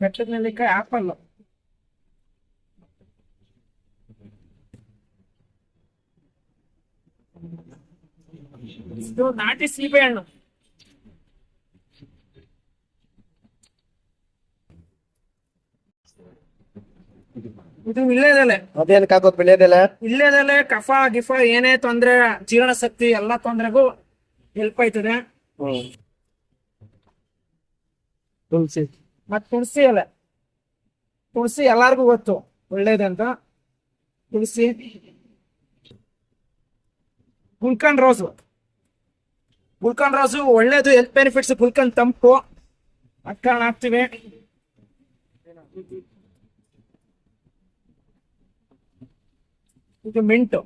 ಬೆಟ್ಟದ ನೆಲ್ಲಿಕಾಯಿ ಆಪಲ್ ಇದು ನಾಟಿ ಸೀಬೆ ಹಣ್ಣು. ಇದು ವಿಳ್ಳೆದೆಲೆ ಅದೇನಕ್ಕೆ ಹಾಕೋದು ಬೆಳೆಯೋದೆಲ್ಲ ವಿಳ್ಳೆದೆಲೆ ಕಫ ಗಿಫ ಏನೇ ತೊಂದ್ರೆ ಜೀರ್ಣಶಕ್ತಿ ಎಲ್ಲಾ ತೊಂದ್ರೆಗೂ ಹೆಲ್ಪ್ ಆಯ್ತದೆ. ತುಳಸಿ. ಮತ್ ತುಳಸಿ ಎಲೆ. ತುಳಸಿ ಎಲ್ಲಾರ್ಗೂ ಗೊತ್ತು ಒಳ್ಳೇದಂತ. ತುಳಸಿ ಗುಲ್ಕನ್ ರೋಸು. ಗುಲ್ಕನ್ ರೋಸು ಒಳ್ಳೇದು, ಹೆಲ್ತ್ ಬೆನಿಫಿಟ್ಸ್ ಗುಲ್ಕನ್ ತಂಪು. ಅಕ್ಕಣ ಹಾಕ್ತಿವಿ. ಇದು ಮಿಂಟು.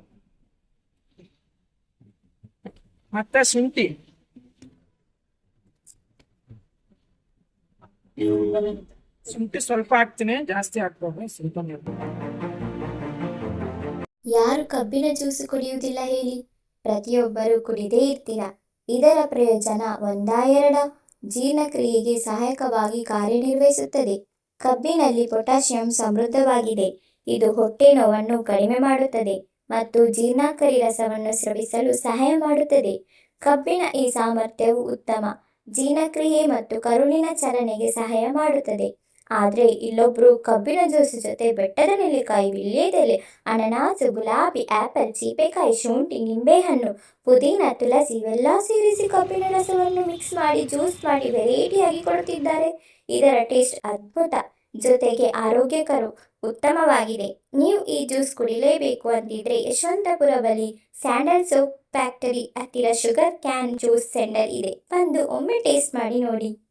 ಮತ್ತೆ ಶುಂಠಿ. ಶುಂಠಿ ಸ್ವಲ್ಪ ಹಾಕ್ತೀನಿ ಜಾಸ್ತಿ ಹಾಕ್ಬೋದು ಸ್ವಲ್ಪ ಯಾರು ಕಬ್ಬಿನ ಜ್ಯೂಸು ಕುಡಿಯುವುದಿಲ್ಲ ಹೇಳಿ? ಪ್ರತಿಯೊಬ್ಬರೂ ಕುಡಿದೇ ಇರ್ತೀರ? ಇದರ ಪ್ರಯೋಜನ ಒಂದ ಎರಡ ಜೀರ್ಣಕ್ರಿಯೆಗೆ ಸಹಾಯಕವಾಗಿ ಕಾರ್ಯನಿರ್ವಹಿಸುತ್ತದೆ. ಕಬ್ಬಿನಲ್ಲಿ ಪೊಟ್ಯಾಷಿಯಂ ಸಮೃದ್ಧವಾಗಿದೆ. ಇದು ಹೊಟ್ಟೆ ನೋವನ್ನು ಕಡಿಮೆ ಮಾಡುತ್ತದೆ ಮತ್ತು ಜೀರ್ಣಾಕರಿ ರಸವನ್ನು ಸ್ರವಿಸಲು ಸಹಾಯ ಮಾಡುತ್ತದೆ. ಕಬ್ಬಿನ ಈ ಸಾಮರ್ಥ್ಯವು ಉತ್ತಮ. ಜೀರ್ಣಕ್ರಿಯೆ ಮತ್ತು ಕರುಳಿನ ಚಲನೆಗೆ ಸಹಾಯ ಮಾಡುತ್ತದೆ. ಆದರೆ ಇಲ್ಲೊಬ್ರು ಕಬ್ಬಿನ ಜ್ಯೂಸ್ ಜೊತೆ ಬೆಟ್ಟದ ನೆಲ್ಲಿಕಾಯಿ, ವಿಳ್ಯದೆಲೆ, ಅನನಾಸು, ಗುಲಾಬಿ, ಆಪಲ್, ಸೀಬೆಕಾಯಿ, ಶುಂಠಿ, ನಿಂಬೆಹಣ್ಣು, ಪುದೀನ, ತುಳಸಿ ಇವೆಲ್ಲ ಸೇರಿಸಿ ಕಬ್ಬಿನ ರಸವನ್ನು ಮಿಕ್ಸ್ ಮಾಡಿ ಜ್ಯೂಸ್ ಮಾಡಿ ವೆರೈಟಿಯಾಗಿ ಕೊಡುತ್ತಿದ್ದಾರೆ. ಇದರ ಟೇಸ್ಟ್ ಅದ್ಭುತ. ಜೊತೆಗೆ ಆರೋಗ್ಯಕರು ಉತ್ತಮವಾಗಿದೆ. ನೀವು ಈ ಜ್ಯೂಸ್ ಕುಡಿಲೇಬೇಕು ಅಂತಿದ್ರೆ ಯಶವಂತಪುರ ಬಳಿ ಸ್ಯಾಂಡಲ್ ಸೋಪ್ ಫ್ಯಾಕ್ಟರಿ ಹತ್ತಿರ ಶುಗರ್ ಕ್ಯಾನ್ ಜ್ಯೂಸ್ ಸೆಂಟರ್ ಇದೆ. ಬಂದು ಒಮ್ಮೆ ಟೇಸ್ಟ್ ಮಾಡಿ ನೋಡಿ.